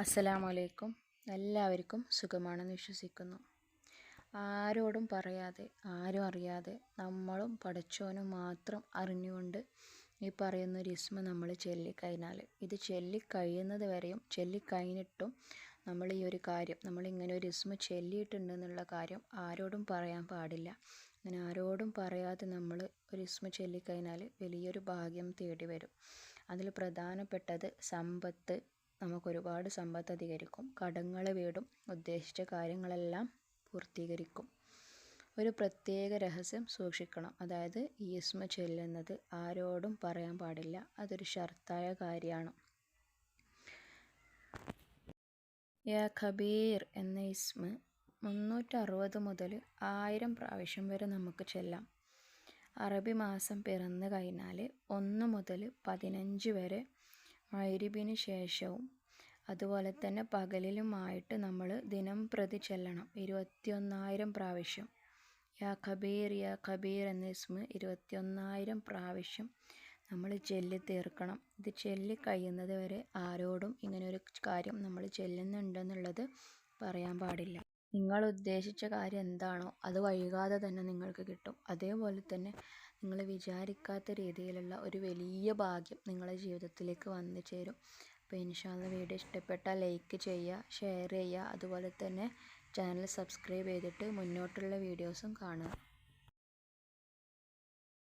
അസ്സലാമലൈക്കും. എല്ലാവർക്കും സുഖമാണെന്ന് വിശ്വസിക്കുന്നു. ആരോടും പറയാതെ ആരും അറിയാതെ നമ്മളും പഠിച്ചവനും മാത്രം അറിഞ്ഞുകൊണ്ട് ഈ പറയുന്ന ഒരു ഇസ്മ നമ്മൾ ചൊല്ലിക്കഴിഞ്ഞാൽ ഇത് ചൊല്ലിക്കഴിയുന്നത് വരെയും ചൊല്ലിക്കഴിഞ്ഞിട്ടും നമ്മൾ ഈ ഒരു കാര്യം നമ്മൾ ഇങ്ങനെ ഒരു ഇസ്മ ചൊല്ലിയിട്ടുണ്ടെന്നുള്ള കാര്യം ആരോടും പറയാൻ പാടില്ല. അങ്ങനെ ആരോടും പറയാതെ നമ്മൾ ഒരു ഇസ്മ ചൊല്ലിക്കഴിഞ്ഞാൽ വലിയൊരു ഭാഗ്യം തേടി വരും അതിൽ പ്രധാനപ്പെട്ടത് സമ്പത്ത് നമുക്കൊരുപാട് സമ്പത്ത് അധികരിക്കും. കടങ്ങൾ വീടും ഉദ്ദേശിച്ച കാര്യങ്ങളെല്ലാം പൂർത്തീകരിക്കും. ഒരു പ്രത്യേക രഹസ്യം സൂക്ഷിക്കണം. അതായത് ഈസ്മ ചൊല്ലുന്നത് ആരോടും പറയാൻ പാടില്ല. അതൊരു ഷർത്തായ കാര്യമാണ്. യാ ഖബീർ എന്ന ഇസ്മ മുന്നൂറ്ററുപത് മുതൽ ആയിരം പ്രാവശ്യം വരെ നമുക്ക് ചെല്ലാം. അറബി മാസം പിറന്നു കഴിഞ്ഞാൽ ഒന്ന് മുതൽ പതിനഞ്ച് വരെ മഗ്രിബിന് ശേഷവും. അതുപോലെ തന്നെ പകലിലുമായിട്ട് നമ്മൾ ദിനം പ്രതി ചെല്ലണം. ഇരുപത്തിയൊന്നായിരം പ്രാവശ്യം. യാ കബീർ യാ കബീർ എന്ന ഇസ്മ ഇരുപത്തിയൊന്നായിരം പ്രാവശ്യം നമ്മൾ ചൊല്ലി തീർക്കണം. ഇത് ചൊല്ലി കഴിയുന്നത് വരെ ആരോടും ഇങ്ങനെ ഒരു കാര്യം നമ്മൾ ചെല്ലുന്നുണ്ടെന്നുള്ളത് പറയാൻ പാടില്ല. നിങ്ങൾ ഉദ്ദേശിച്ച കാര്യം എന്താണോ അത് വൈകാതെ തന്നെ നിങ്ങൾക്ക് കിട്ടും. അതേപോലെ തന്നെ നിങ്ങൾ വിചാരിക്കാത്ത രീതിയിലുള്ള ഒരു വലിയ ഭാഗ്യം നിങ്ങളുടെ ജീവിതത്തിലേക്ക് വന്നു ചേരും. അപ്പോൾ ഇൻഷാല്ല വീഡിയോ ഇഷ്ടപ്പെട്ട ലൈക്ക് ചെയ്യുക ഷെയർ ചെയ്യുക. അതുപോലെ തന്നെ ചാനൽ സബ്സ്ക്രൈബ് ചെയ്തിട്ട് മുന്നോട്ടുള്ള വീഡിയോസും കാണുക.